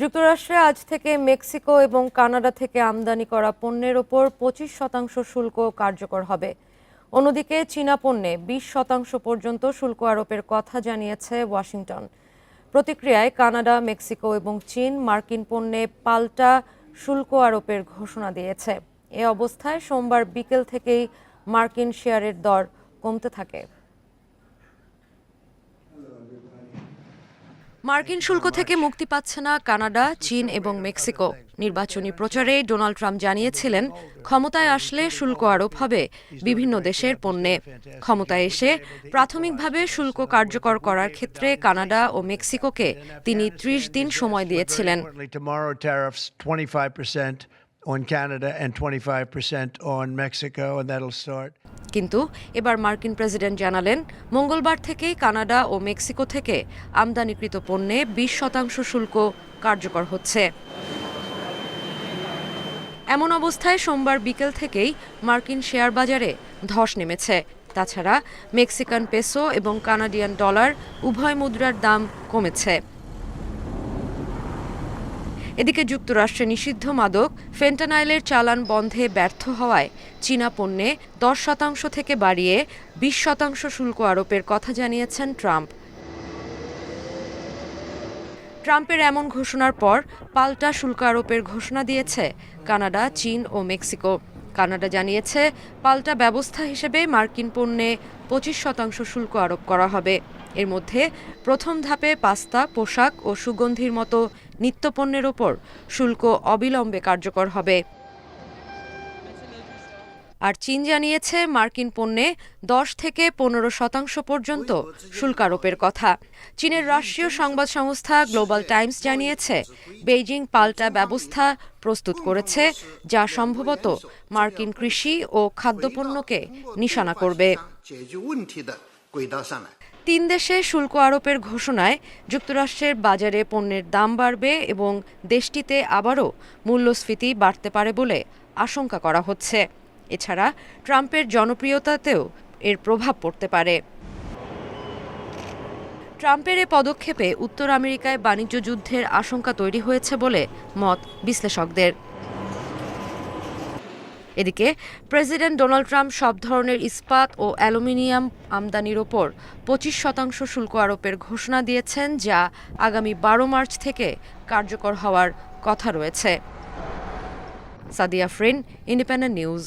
যুক্তরাষ্ট্রে আজ থেকে মেক্সিকো এবং কানাডা থেকে আমদানি করা পণ্যের ওপর পঁচিশ শতাংশ শুল্ক কার্যকর হবে। অন্যদিকে চীনা পণ্যে বিশ শতাংশ পর্যন্ত শুল্ক আরোপের কথা জানিয়েছে ওয়াশিংটন। প্রতিক্রিয়ায় কানাডা, মেক্সিকো এবং চীন মার্কিন পণ্যে পাল্টা শুল্ক আরোপের ঘোষণা দিয়েছে। এ অবস্থায় সোমবার বিকেল থেকেই মার্কিন শেয়ারের দর কমতে থাকে। মার্কিন শুল্ক থেকে মুক্তি পাচ্ছে না কানাডা, চীন এবং মেক্সিকো। নির্বাচনী প্রচারে ডোনাল্ড ট্রাম্প জানিয়েছিলেন, ক্ষমতায় আসলে শুল্ক আরোপ হবে বিভিন্ন দেশের পণ্যে। ক্ষমতায় এসে প্রাথমিকভাবে শুল্ক কার্যকর করার ক্ষেত্রে কানাডা ও মেক্সিকোকে তিনি ত্রিশ দিন সময় দিয়েছিলেন। Importantly, tomorrow tariffs 25% on Canada and 25% on Mexico, and that'll start. কিন্তু এবার মার্কিন প্রেসিডেন্ট জানালেন মঙ্গলবার থেকেই কানাডা ও মেক্সিকো থেকে আমদানিকৃত পণ্যে বিশ শতাংশ শুল্ক কার্যকর হচ্ছে। এমন অবস্থায় সোমবার বিকেল থেকেই মার্কিন শেয়ার বাজারে ধস নেমেছে। তাছাড়া মেক্সিকান পেসো এবং কানাডিয়ান ডলার উভয় মুদ্রার দাম কমেছে। এদিকে যুক্তরাষ্ট্রে নিষিদ্ধ মাদক ফেন্টানাইলের চালান বন্ধে ব্যর্থ হওয়ায় চীনা পণ্যে দশ শতাংশ থেকে বাড়িয়ে বিশ শতাংশ শুল্ক আরোপের কথা জানিয়েছেন ট্রাম্প। ট্রাম্পের এমন ঘোষণার পর পাল্টা শুল্ক আরোপের ঘোষণা দিয়েছে কানাডা, চীন ও মেক্সিকো। কানাডা জানিয়েছে, পাল্টা ব্যবস্থা হিসেবে মার্কিন পণ্যে পঁচিশ শতাংশ শুল্ক আরোপ করা হবে। এর মধ্যে প্রথম ধাপে পাস্তা, পোশাক ও সুগন্ধির মতো নিত্যপণ্যের ওপর শুল্ক অবিলম্বে কার্যকর হবে। আর চীন জানিয়েছে মার্কিন পণ্যে দশ থেকে পনেরো শতাংশ পর্যন্ত শুল্ক আরোপের কথা। চীনের রাষ্ট্রীয় সংবাদ সংস্থা গ্লোবাল টাইমস জানিয়েছে, বেইজিং পাল্টা ব্যবস্থা প্রস্তুত করেছে, যা সম্ভবত মার্কিন কৃষি ও খাদ্যপণ্যকে নিশানা করবে। তিন দেশে শুল্ক আরোপের ঘোষণায় যুক্তরাষ্ট্রের বাজারে পণ্যের দাম বাড়বে এবং দেশটিতে আবারও মূল্যস্ফীতি বাড়তে পারে বলে আশঙ্কা করা হচ্ছে। এছাড়া ট্রাম্পের জনপ্রিয়তাতেও এর প্রভাব পড়তে পারে। ট্রাম্পের এ পদক্ষেপে উত্তর আমেরিকায় বাণিজ্য যুদ্ধের আশঙ্কা তৈরি হয়েছে বলে মত বিশ্লেষকদের। এদিকে প্রেসিডেন্ট ডোনাল্ড ট্রাম্প সব ধরনের ইস্পাত ও অ্যালুমিনিয়াম আমদানির ওপর পঁচিশ শতাংশ শুল্ক আরোপের ঘোষণা দিয়েছেন, যা আগামী বারো মার্চ থেকে কার্যকর হওয়ার কথা রয়েছে। সাদিয়া ফ্রিন, ইন্ডিপেন্ডেন্ট নিউজ।